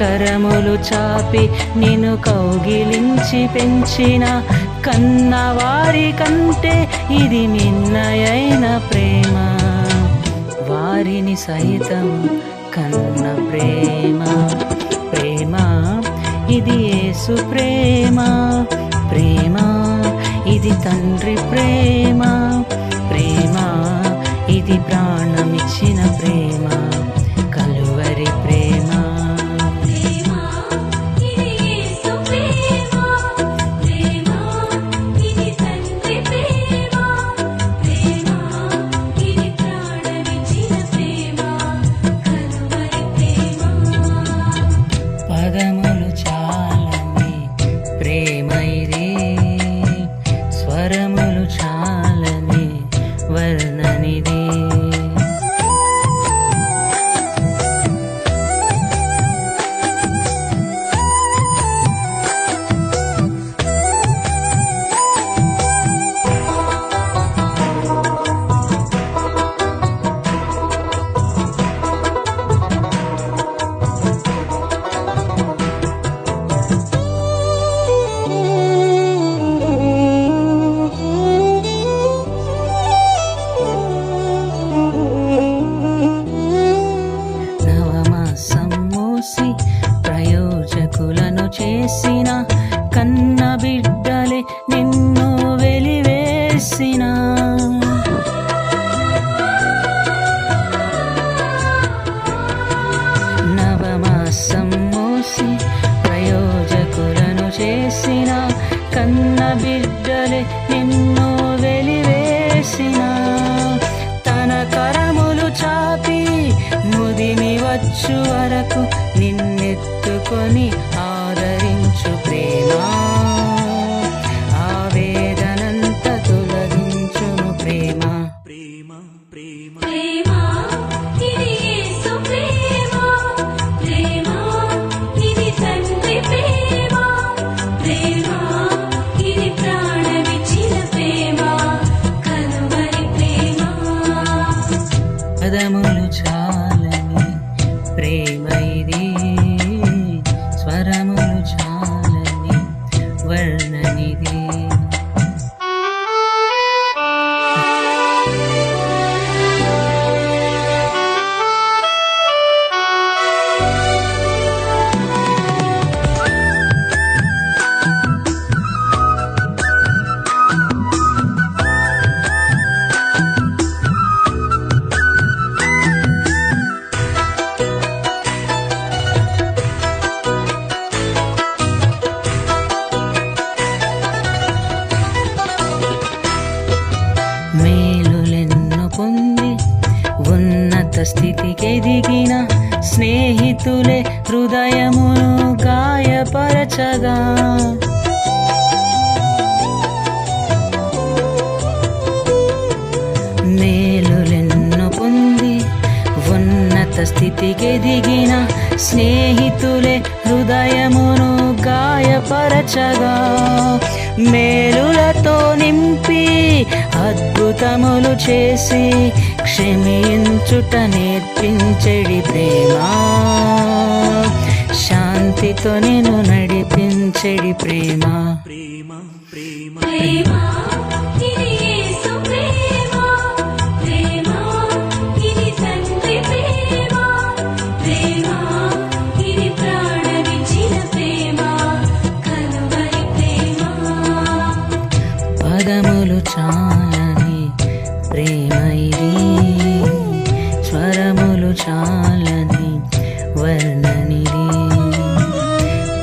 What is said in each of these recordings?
కరములు చాపి నిన్ను కౌగిలించి పెంచిన కన్నవారి కంటే ఇది మిన్నయైన ప్రేమ. వారిని సైతం కన్న ప్రేమ. ప్రేమ ఇది యేసు ప్రేమ. ప్రేమ ఇది తండ్రి ప్రేమ. ప్రేమ ఇది ప్రాణమిచ్చిన ప్రేమ. కలువరి ప్రేమ. వరకు నిన్నెత్తుకొని స్థితికెదిగిన స్థితికి స్నేహితులే హృదయమును గాయపరచగా. మేలులెన్ను పొంది ఉన్నత స్థితికెదిగిన స్నేహితులే హృదయమును గాయపరచగా. మేలులతో నింపి అద్భుతములు చేసి క్షమించుట నేర్పించడి ప్రేమ. శాంతితో నేను నడిపించడి ప్రేమ. ప్రేమ ప్రేమ. ప్రేమ. పదములు చాలని ప్రేమ ఇది. చాలని వర్ణనిది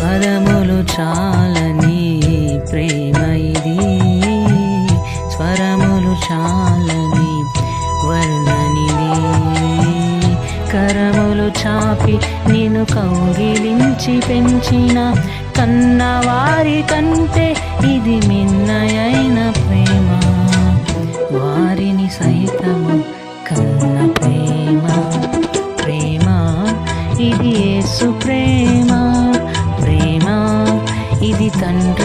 పదములు చాలని ప్రేమ ఇది. స్వరములు చాలని వర్ణనిది కరములు చాపి నేను కౌగిలించి పెంచిన కన్నవారి కంటే ఇది మిన్నయైన ఇది